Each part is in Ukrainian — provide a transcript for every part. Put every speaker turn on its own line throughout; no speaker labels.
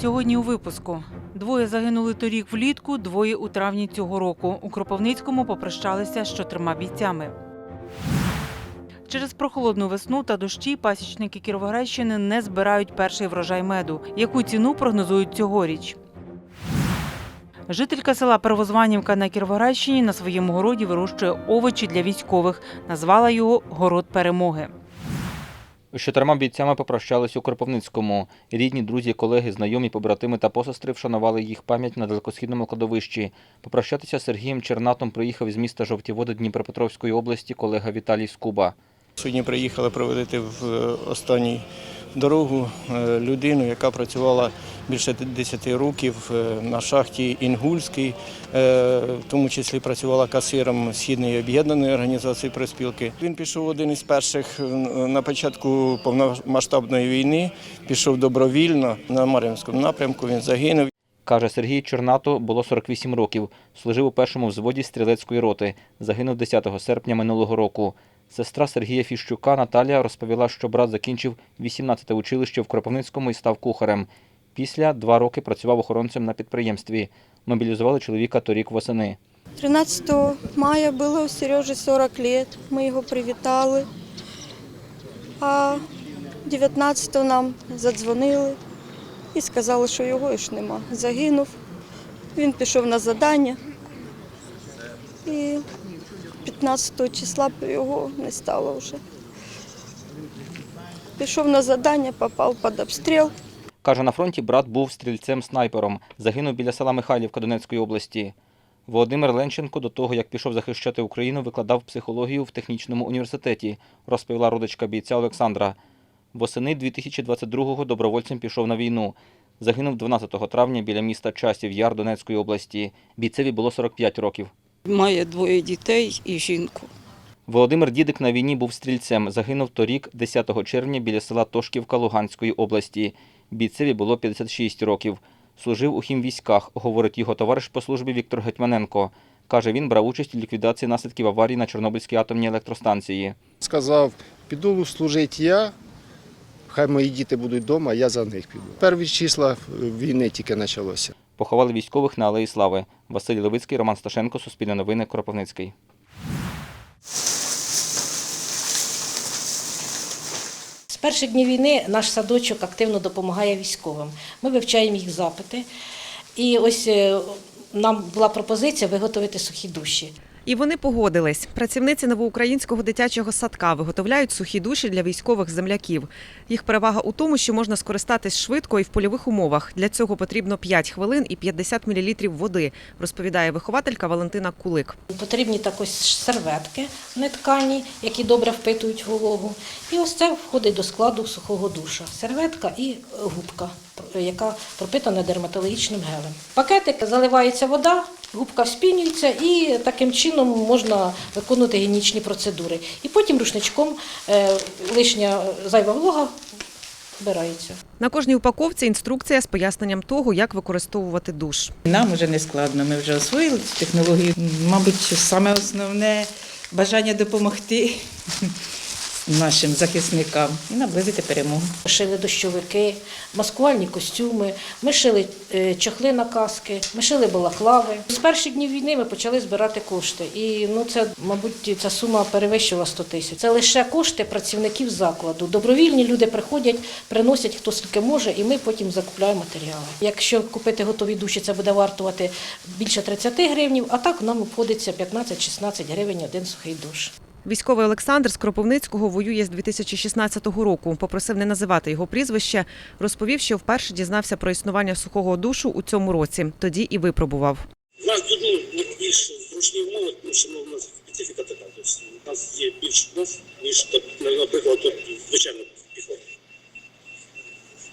Сьогодні у випуску двоє загинули торік влітку, двоє у травні цього року. У Кропивницькому попрощалися з чотирма бійцями. Через прохолодну весну та дощі пасічники Кіровоградщини не збирають перший врожай меду. Яку ціну прогнозують цьогоріч? Жителька села Первозванівка на Кіровоградщині на своєму городі вирощує овочі для військових. Назвала його Город перемоги.
З чотирма бійцями попрощались у Кропивницькому. Рідні, друзі, колеги, знайомі, побратими та посестри вшанували їх пам'ять на далекосхідному кладовищі. Попрощатися з Сергієм Чернатом приїхав з міста Жовті Води Дніпропетровської області колега Віталій Скуба.
Сьогодні приїхали проводити в е, останній дорогу е, людину, яка працювала більше 10 років е, на шахті Інгульській, е, в тому числі працювала касиром Східної об'єднаної організації проспілки. Він пішов один із перших на початку повномасштабної війни, пішов добровільно на Мар'їнському напрямку. Він загинув.
Каже, Сергій Чернато було 48 років. Служив у першому взводі стрілецької роти. Загинув 10 серпня минулого року. Сестра Сергія Фіщука Наталія розповіла, що брат закінчив 18-те училище в Кропивницькому і став кухарем. Після два роки працював охоронцем на підприємстві. Мобілізували чоловіка торік восени.
13 мая було у Сережі 40 лет. Ми його привітали. А 19-го нам задзвонили і сказали, що його ж нема. Загинув. Він пішов на задання. І 15 числа його не стало вже. Пішов на задання, попав під обстріл.
Каже, на фронті брат був стрільцем-снайпером. Загинув біля села Михайлівка Донецької області. Володимир Ленченко до того, як пішов захищати Україну, викладав психологію в технічному університеті, розповіла родичка бійця Олександра. Восени 2022-го добровольцем пішов на війну. Загинув 12 травня біля міста Часів Яр Донецької області. Бійцеві було 45 років.
Має двоє дітей і жінку.
Володимир Дідик на війні був стрільцем. Загинув торік, 10 червня, біля села Тошківка Луганської області. Бійцеві було 56 років. Служив у хімвійськах, говорить його товариш по службі Віктор Гетьманенко. Каже, він брав участь у ліквідації наслідків аварії на Чорнобильській атомній електростанції.
Сказав, піду служити я, хай мої діти будуть вдома, я за них піду. Перві числа війни тільки почалося.
Поховали військових на Алеї Слави. Василь Левицький, Роман Сташенко, Суспільне новини, Кропивницький.
З перших днів війни наш садочок активно допомагає військовим. Ми вивчаємо їх запити. І ось е, нам була пропозиція виготовити сухі душі.
І вони погодились. Працівниці новоукраїнського дитячого садка виготовляють сухі душі для військових земляків. Їх перевага у тому, що можна скористатись швидко і в польових умовах. Для цього потрібно 5 хвилин і 50 мл води, розповідає вихователька Валентина Кулик.
Потрібні також серветки неткані, які добре впитують вологу. І ось це входить до складу сухого душа. Серветка і губка, яка пропитана дерматологічним гелем. Пакетик заливається вода, губка вспінюється і таким чином можна виконувати гігієнічні процедури. І потім рушничком е, лишня зайва волога вбирається.
На кожній упаковці інструкція з поясненням того, як використовувати душ.
Нам вже не складно, ми вже освоїли цю технологію. Мабуть, саме основне бажання допомогти нашим захисникам і наблизити перемогу.
Шили дощовики, маскувальні костюми, ми шили е, чохли на каски, ми шили балаклави. З перших днів війни ми почали збирати кошти. І ну це, мабуть, ця сума перевищила 100 тисяч. Це лише кошти працівників закладу. Добровільні люди приходять, приносять хто скільки може, і ми потім закупляємо матеріали. Якщо купити готові душі, це буде вартувати більше 30 гривнів, а так нам обходиться 15-16 гривень один сухий душ.
Військовий Олександр з Кропивницького воює з 2016 року. Попросив не називати його прізвище. Розповів, що вперше дізнався про існування сухого душу у цьому році. Тоді і випробував.
У нас тут ну, більш зручні умови, тому що ну, у нас специфіка така. Тобто, у нас є більше умов, ніж, наприклад, тут звичайно піхота.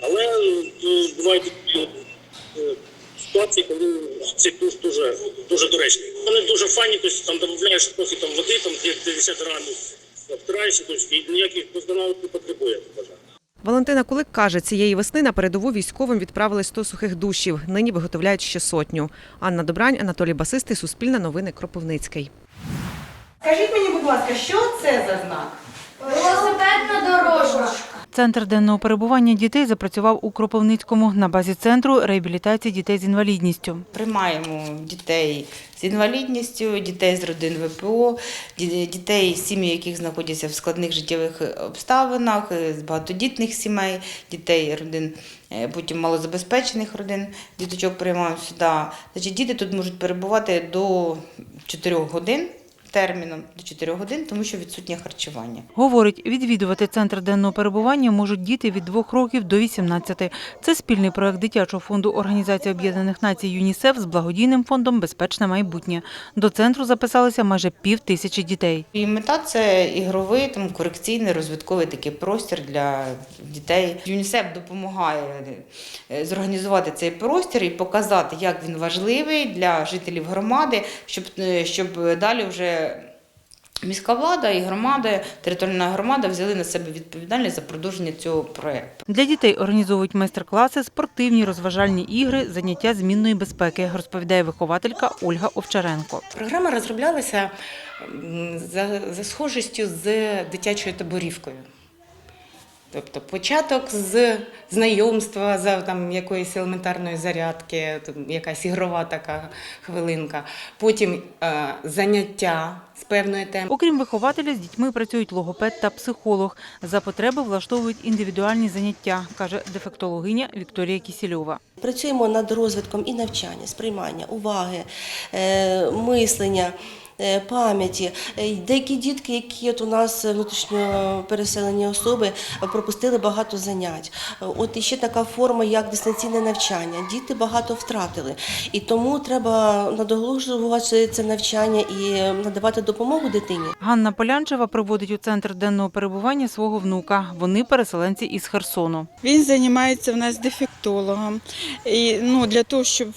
Але е, бувають такі е, ситуації, коли цей душ дуже, дуже доречний. Вони дуже файні, тобто там додаєш трохи там води, там 50 грамів, обтираєшся, тобто, і ніяких досконалих не потребує.
Валентина Кулик каже, цієї весни на передову військовим відправили 100 сухих душів. Нині виготовляють ще сотню. Анна Добрань, Анатолій Басистий, Суспільне новини, Кропивницький.
Скажіть мені, будь ласка, що це за знак?
Велосипедна дорожка.
Центр денного перебування дітей запрацював у Кропивницькому на базі центру реабілітації дітей з інвалідністю.
Приймаємо дітей з інвалідністю, дітей з родин ВПО, ді- дітей, сім'ї, яких знаходяться в складних життєвих обставинах, з багатодітних сімей, дітей родин, е, потім малозабезпечених родин. Діточок приймаємо сюди. Значить, діти тут можуть перебувати до 4 годин. Терміном до 4 годин, тому що відсутнє харчування.
Говорить, відвідувати центр денного перебування можуть діти від 2 років до 18. Це спільний проект дитячого фонду Організації Об'єднаних Націй ЮНІСЕФ з благодійним фондом Безпечне майбутнє. До центру записалися майже пів тисячі дітей.
І мета це ігровий, там корекційний, розвитковий такий простір для дітей. ЮНІСЕФ допомагає е, зорганізувати цей простір і показати, як він важливий для жителів громади, щоб, е, щоб далі вже міська влада і громада, територіальна громада взяли на себе відповідальність за продовження цього проєкту.
Для дітей організовують майстер-класи, спортивні розважальні ігри, заняття змінної безпеки, розповідає вихователька Ольга Овчаренко.
Програма розроблялася за, за схожістю з дитячою таборівкою. Тобто початок з знайомства, за там, якоїсь елементарної зарядки, якась ігрова така хвилинка, потім е, заняття з певної теми.
Окрім вихователя, з дітьми працюють логопед та психолог. За потреби влаштовують індивідуальні заняття, каже дефектологиня Вікторія Кісільова.
Працюємо над розвитком і навчання, сприймання, уваги, е, мислення. Е, Пам'яті Е, деякі дітки, які от у нас внутрішньо переселені особи, е, пропустили багато занять. Е, От іще така форма, як дистанційне навчання. Діти багато втратили, і тому треба надолужувати це навчання і е, надавати допомогу дитині.
Ганна Полянчева приводить у центр денного перебування свого внука. Вони переселенці із Херсону.
Він займається в нас дефектологом. І, ну, для того, щоб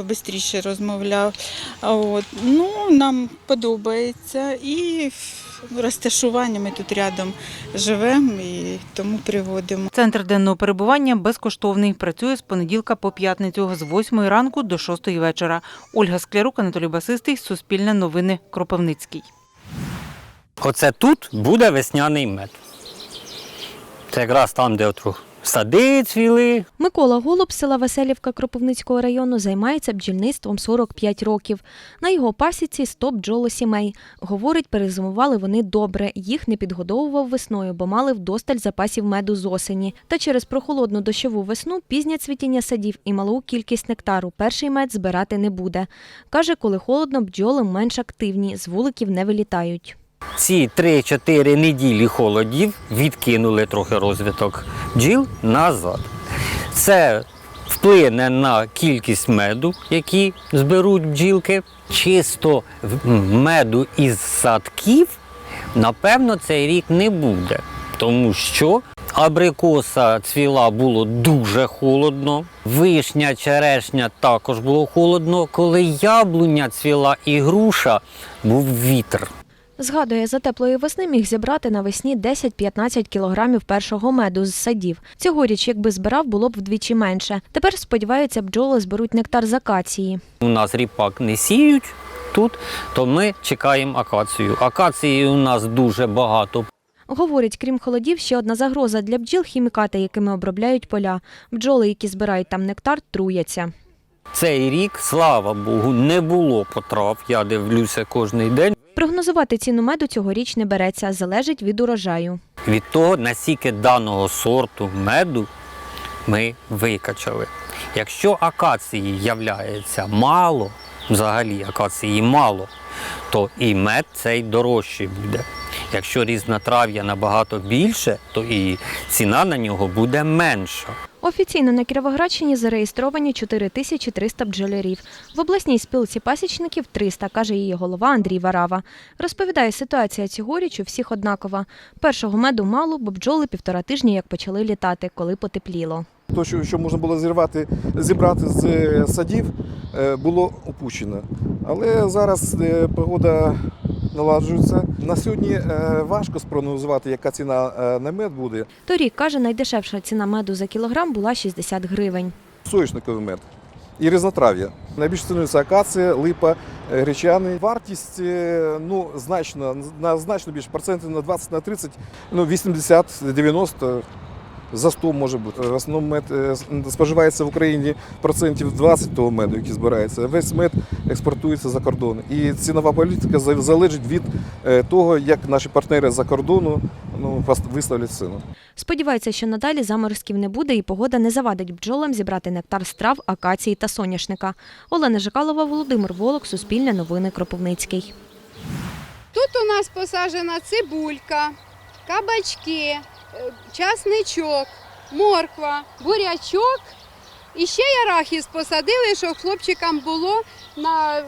побистріше розмовляв. От. Ну, нам подобається. І розташування ми тут рядом живемо і тому приводимо.
Центр денного перебування безкоштовний. Працює з понеділка по п'ятницю з 8 ранку до 6 вечора. Ольга Склярук, Анатолій Басистий, Суспільне новини, Кропивницький.
Оце тут буде весняний мед. Це якраз там, де от сади цвіли,
Микола Голуб з села Веселівка Кропивницького району займається бджільництвом 45 років. На його пасіці 100 бджолосімей. Говорить, перезимували вони добре. Їх не підгодовував весною, бо мали вдосталь запасів меду з осені. Та через прохолодну дощову весну пізнє цвітіння садів і малу кількість нектару перший мед збирати не буде. Каже, коли холодно, бджоли менш активні, з вуликів не вилітають.
Ці 3-4 неділі холодів відкинули трохи розвиток бджіл назад. Це вплине на кількість меду, які зберуть бджілки. Чисто меду із садків, напевно, цей рік не буде, тому що абрикоса цвіла було дуже холодно, вишня, черешня також було холодно. Коли яблуня цвіла і груша, був вітер.
Згадує, за теплої весни міг зібрати навесні 10-15 кілограмів першого меду з садів. Цьогоріч, якби збирав, було б вдвічі менше. Тепер, сподіваються, бджоли зберуть нектар з акації.
У нас ріпак не сіють тут, то ми чекаємо акацію. Акації у нас дуже багато.
Говорить, крім холодів, ще одна загроза для бджіл хімікати, якими обробляють поля. Бджоли, які збирають там нектар, труяться.
Цей рік, слава Богу, не було потрав. Я дивлюся кожен день.
Прогнозувати ціну меду цьогоріч не береться, залежить від урожаю.
Від того, наскільки даного сорту меду ми викачали. Якщо акації являється мало, взагалі акації мало, то і мед цей дорожчий буде. Якщо різнотрав'я набагато більше, то і ціна на нього буде менша.
Офіційно на Кіровоградщині зареєстровані 4300 бджолярів. В обласній спілці пасічників 300, каже її голова Андрій Варава. Розповідає, ситуація цьогоріч у всіх однакова. Першого меду мало, бо бджоли півтора тижні як почали літати, коли потепліло.
То, що, можна було зірвати, зібрати з е, садів, е, було опущено. Але зараз е, погода наладжується. На сьогодні е, важко спрогнозувати, яка ціна е, на мед буде.
Торік, каже, найдешевша ціна меду за кілограм була 60 гривень.
Соняшниковий мед. і різнотрав'я. Найбільш цінується акація, липа, е, гречани. Вартість ну, значно, на значно більше, процентів на 20 на 30, ну 80-90 за 100 може бути. В основному мед е, споживається в Україні процентів 20 того меду, який збирається. Весь мед експортується за кордон. І цінова політика залежить від е, того, як наші партнери за кордону ну, виставлять ціну.
Сподіваються, що надалі заморозків не буде і погода не завадить бджолам зібрати нектар з трав, акації та соняшника. Олена Жикалова, Володимир Волок, Суспільне новини Кропивницький.
Тут у нас посаджена цибулька, кабачки, часничок, морква, бурячок. І ще я арахіс посадили, щоб хлопчикам було на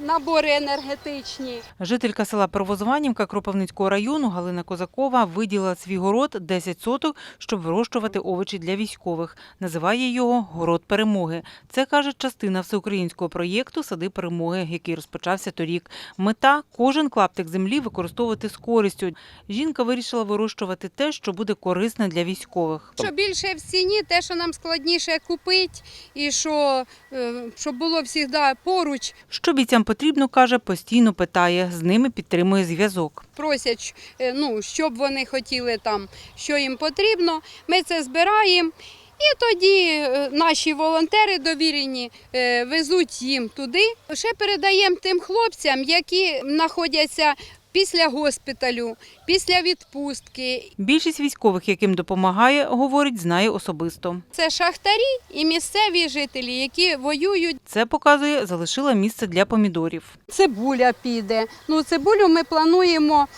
набори енергетичні.
Жителька села Первозванівка Кропивницького району Галина Козакова виділила свій город 10 соток, щоб вирощувати овочі для військових. Називає його Город перемоги. Це каже частина всеукраїнського проєкту Сади перемоги, який розпочався торік. Мета кожен клаптик землі використовувати з користю. Жінка вирішила вирощувати те, що буде корисне для військових.
Що більше в ціні, те, що нам складніше купити, і що е, щоб було завжди поруч.
Що бійцям потрібно, каже, постійно питає. З ними підтримує зв'язок.
Просять, е, ну, що б вони хотіли там, що їм потрібно. Ми це збираємо. І тоді е, наші волонтери довірені е, везуть їм туди. Ще передаємо тим хлопцям, які знаходяться після госпіталю, після відпустки.
Більшість військових, яким допомагає, говорить, знає особисто.
Це шахтарі і місцеві жителі, які воюють.
Це показує, залишила місце для помідорів.
Цибуля піде. Ну, цибулю ми плануємо.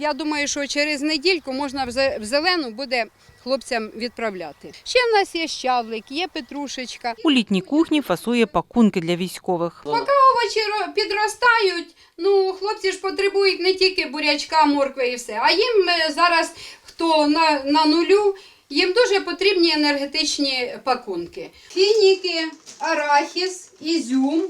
Я думаю, що через недільку можна в зелену буде хлопцям відправляти. Ще в нас є щавлик, є петрушечка.
У літній кухні фасує пакунки для військових.
Поки овочі підростають, ну хлопці ж потребують не тільки бурячка, моркви і все. А їм е, зараз хто на, на нулю. Їм дуже потрібні енергетичні пакунки. Фініки, арахіс, ізюм,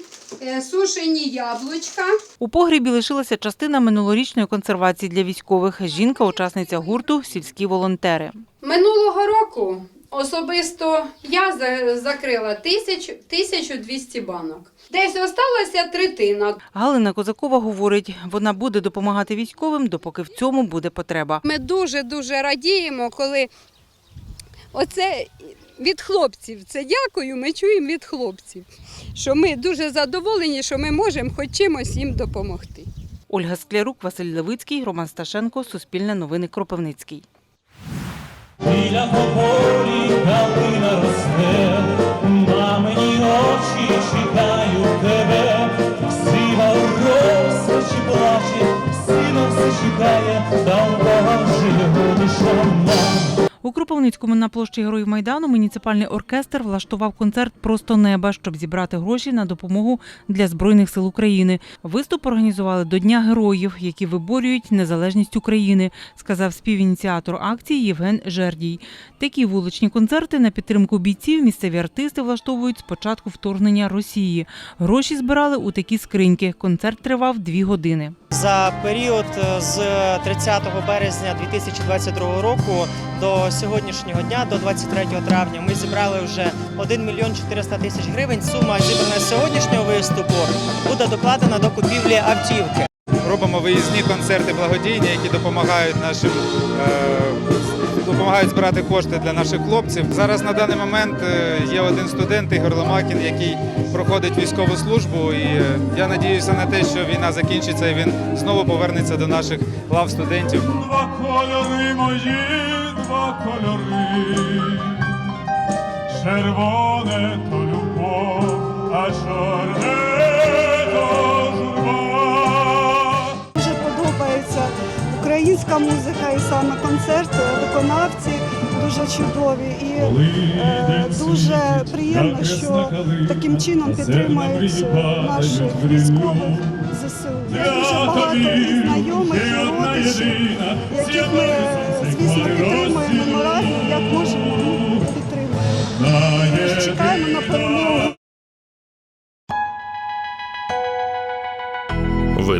е, сушені яблучка.
У погрібі лишилася частина минулорічної консервації для військових. Жінка, учасниця гурту Сільські волонтери.
Минулого року особисто я за- закрила тисяч, 1200 банок. Десь осталася третина.
Галина Козакова говорить, вона буде допомагати військовим, допоки в цьому буде потреба.
Ми дуже-дуже радіємо, коли оце від хлопців, це дякую, ми чуємо від хлопців, що ми дуже задоволені, що ми можемо хоч чимось їм допомогти.
Ольга Склярук, Василь Левицький, Роман Сташенко, Суспільне новини Кропивницький.
Біля тополі калина росте, мамині очі чекають тебе, сива у розпачі плаче, сина все чекає, та у Бога його душа.
У Кропивницькому на площі Героїв Майдану муніципальний оркестр влаштував концерт Просто неба, щоб зібрати гроші на допомогу для Збройних сил України. Виступ організували до Дня героїв, які виборюють незалежність України, сказав співініціатор акції Євген Жердій. Такі вуличні концерти на підтримку бійців місцеві артисти влаштовують з початку вторгнення Росії. Гроші збирали у такі скриньки. Концерт тривав дві години.
За період е, з 30 березня 2022 року до сьогоднішнього дня, до 23 травня, ми зібрали вже 1 мільйон 400 тисяч гривень. Сума зібрана з сьогоднішнього виступу буде докладена до купівлі автівки.
Робимо виїзні концерти благодійні, які допомагають нашим е, допомагають збирати кошти для наших хлопців. Зараз на даний момент е, є один студент Ігор Ломакін, який проходить військову службу. І е, я надіюся на те, що війна закінчиться і він знову повернеться до наших лав студентів.
Два кольори мої, два кольори, червоне то любов, а чорне
українська музика і саме концерт, виконавці дуже чудові. І е, дуже приємно, що таким чином підтримують наших військових ЗСУ. Я дуже багато знайомих, родичів, яких ми, звісно, підтримуємо